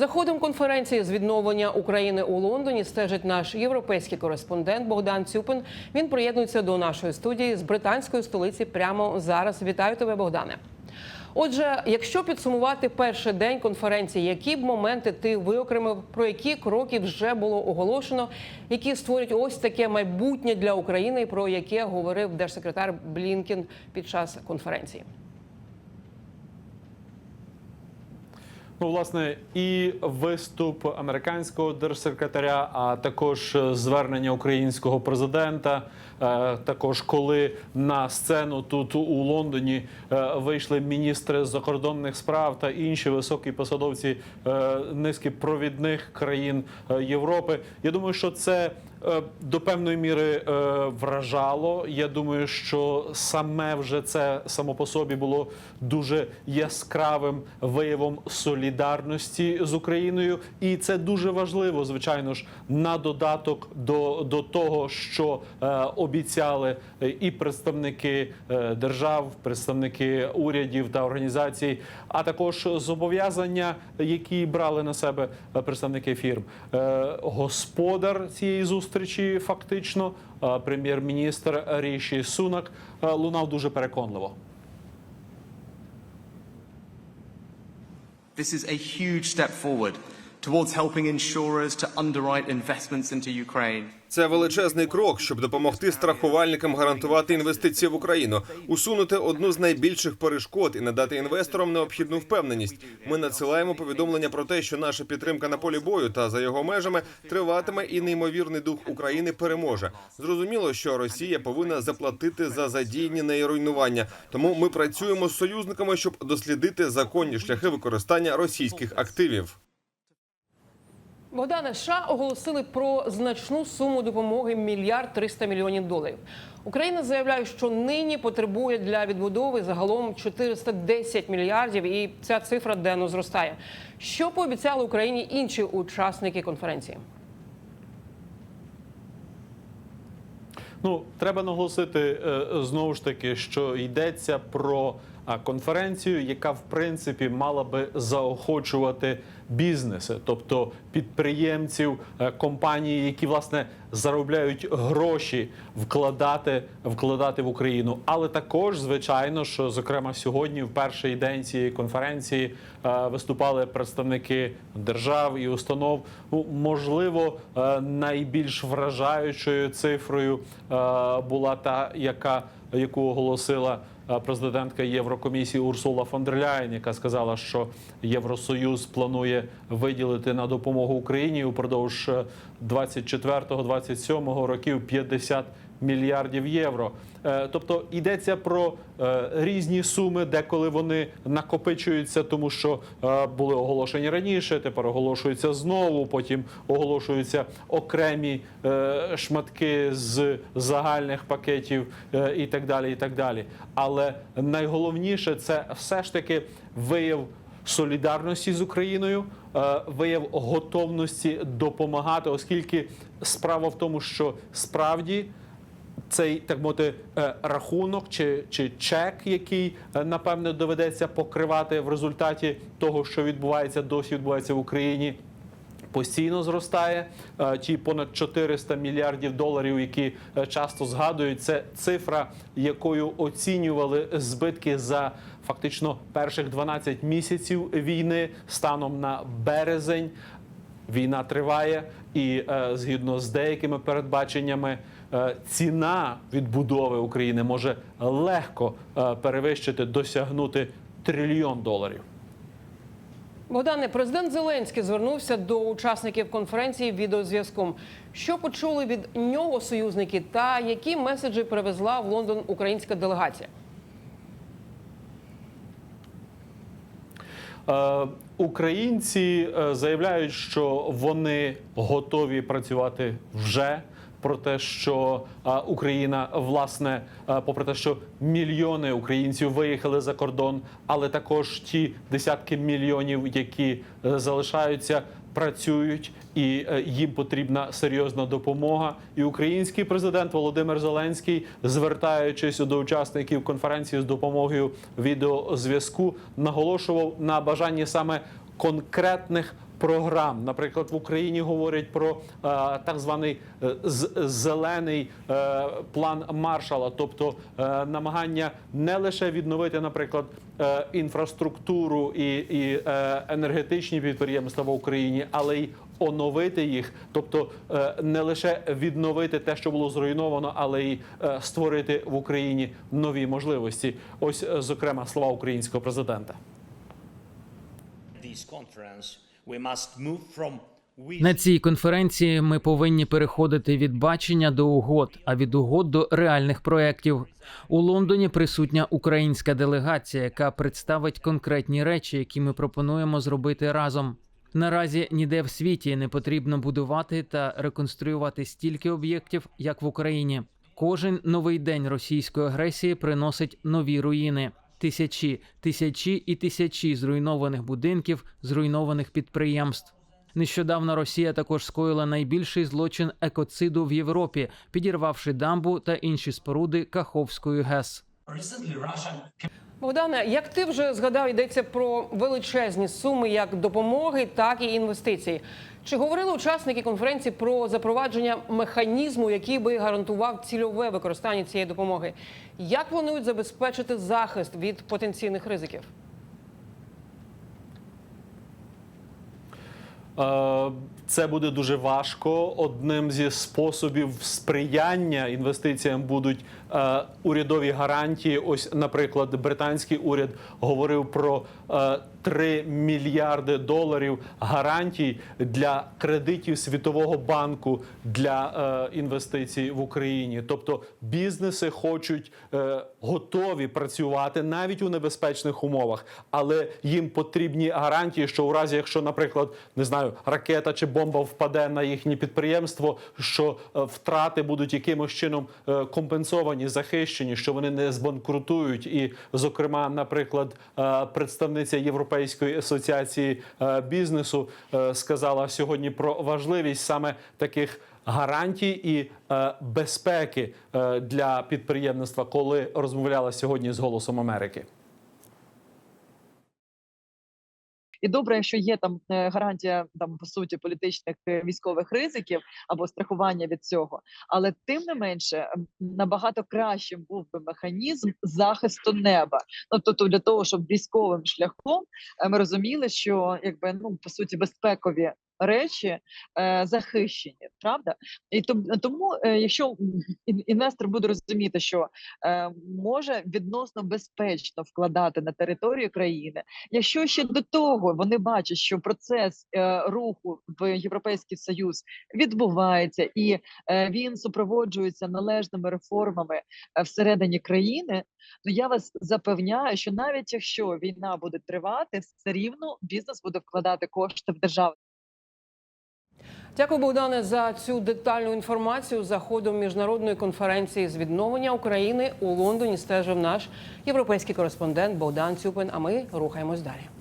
За ходом конференції з відновлення України у Лондоні стежить наш європейський кореспондент Богдан Цюпин. Він приєднується до нашої студії з британської столиці прямо зараз. Вітаю тебе, Богдане. Отже, якщо підсумувати перший день конференції, які б моменти ти виокремив, про які кроки вже було оголошено, які створять ось таке майбутнє для України, про яке говорив держсекретар Блінкен під час конференції? Ну, власне, і виступ американського держсекретаря, а також звернення українського президента. Е, Також коли на сцену тут у Лондоні е, вийшли міністри закордонних справ та інші високі посадовці е, низки провідних країн е, Європи. Я думаю, що це е, до певної міри е, вражало. Я думаю, що саме вже це само по собі було дуже яскравим виявом солідарності з Україною, і це дуже важливо, звичайно ж, на додаток до, до того, що е, обіцяли е, і представники е, держав, представники урядів та організацій, а також зобов'язання, які брали на себе е, представники фірм. Е, Господар цієї зустрічі, фактично, е, прем'єр-міністр Ріші Сунак, е, лунав дуже переконливо. This is a huge step forward towards helping insurers to underwrite investments into Ukraine. Це величезний крок, щоб допомогти страхувальникам гарантувати інвестиції в Україну, усунути одну з найбільших перешкод і надати інвесторам необхідну впевненість. Ми надсилаємо повідомлення про те, що наша підтримка на полі бою та за його межами триватиме, і неймовірний дух України переможе. Зрозуміло, що Росія повинна заплатити за задіяні неї руйнування. Тому ми працюємо з союзниками, щоб дослідити законні шляхи використання російських активів. Богдане, США оголосили про значну суму допомоги мільярд 300 мільйонів доларів. Україна заявляє, що нині потребує для відбудови загалом 410 мільярдів, і ця цифра денно зростає. Що пообіцяли Україні інші учасники конференції? Ну, треба наголосити е, знову ж таки, що йдеться про конференцію, яка в принципі мала би заохочувати бізнеси, тобто підприємців, е, компанії, які власне заробляють гроші, вкладати, вкладати в Україну. Але також, звичайно, що зокрема сьогодні, в перший день цієї конференції, е, виступали представники держав і установ. Ну, можливо, е, найбільш вражаючою цифрою була та, яка яку оголосила президентка Єврокомісії Урсула фон дер Ляєн, яка сказала, що Євросоюз планує виділити на допомогу Україні упродовж е, 24-27 років 50 мільярдів євро. Е, Тобто йдеться про е, різні суми, деколи вони накопичуються, тому що е, були оголошені раніше, тепер оголошуються знову. Потім оголошуються окремі шматки з загальних пакетів і так далі. І так далі. Але найголовніше це все ж таки вияв солідарності з Україною, вияв готовності допомагати, оскільки справа в тому, що справді цей так мовити е, рахунок чи, чи чек, який е, напевне доведеться покривати в результаті того, що відбувається, досі відбувається в Україні. Постійно зростає Е, ті понад 400 мільярдів доларів, які часто згадують. Це цифра, якою оцінювали збитки за фактично перших 12 місяців війни станом на березень. Війна триває, і згідно з деякими передбаченнями, ціна відбудови України може легко е, перевищити, досягнути трильйон доларів. Богдане, президент Зеленський звернувся до учасників конференції відеозв'язком. Що почули від нього союзники, та які меседжі привезла в Лондон українська делегація? Е, Українці е, заявляють, що вони готові працювати вже. Про те, що Україна власне, попри те, що мільйони українців виїхали за кордон, але також ті десятки мільйонів, які е, залишаються, працюють, і е, їм потрібна серйозна допомога. І український президент Володимир Зеленський, звертаючись до учасників конференції з допомогою відеозв'язку, наголошував на бажанні саме конкретних програм. Наприклад, в Україні говорять про е, так званий е, зелений е, план Маршала, тобто намагання не лише відновити, наприклад, інфраструктуру і, і енергетичні підприємства в Україні, але й оновити їх, тобто не лише відновити те, що було зруйновано, але й створити в Україні нові можливості. Ось, зокрема, слова українського президента. На цій конференції ми повинні переходити від бачення до угод, а від угод до реальних проєктів. У Лондоні присутня українська делегація, яка представить конкретні речі, які ми пропонуємо зробити разом. Наразі ніде в світі не потрібно будувати та реконструювати стільки об'єктів, як в Україні. Кожен новий день російської агресії приносить нові руїни. Тисячі, тисячі і тисячі зруйнованих будинків, зруйнованих підприємств. Нещодавно Росія також скоїла найбільший злочин екоциду в Європі, підірвавши дамбу та інші споруди Каховської ГЕС. Богдане, як ти вже згадав, йдеться про величезні суми як допомоги, так і інвестицій. Чи говорили учасники конференції про запровадження механізму, який би гарантував цільове використання цієї допомоги? Як планують забезпечити захист від потенційних ризиків? Е, Це буде дуже важко. Одним зі способів сприяння інвестиціям будуть е, урядові гарантії. Ось, наприклад, британський уряд говорив про е, 3 мільярди доларів гарантій для кредитів Світового банку для е, інвестицій в Україні. Тобто бізнеси хочуть е, готові працювати навіть у небезпечних умовах, але їм потрібні гарантії, що у разі, якщо, наприклад, не знаю, ракета чи бомба впаде на їхнє підприємство, що е, втрати будуть якимось чином е, компенсовані, захищені, що вони не збанкрутують. І, зокрема, наприклад, е, представниця Європейської асоціації бізнесу сказала сьогодні про важливість саме таких. Гарантій і е, безпеки е, для підприємництва, коли розмовляла сьогодні з голосом Америки. І добре, якщо є там е, гарантія там по суті політичних е, військових ризиків або страхування від цього, але тим не менше набагато кращим був би механізм захисту неба. Ну тобто для того, щоб військовим шляхом е, ми розуміли, що якби ну по суті безпекові. Речі е, захищені, правда, і тому, е, якщо інвестор буде розуміти, що е, може відносно безпечно вкладати на територію країни, Якщо ще до того вони бачать, що процес руху в Європейський Союз відбувається і він супроводжується належними реформами всередині країни, ну я вас запевняю, що навіть якщо війна буде тривати, все рівно бізнес буде вкладати кошти в державу. Дякую, Богдане, за цю детальну інформацію. За ходом міжнародної конференції з відновлення України у Лондоні стежив наш європейський кореспондент Богдан Цюпин. А ми рухаємось далі.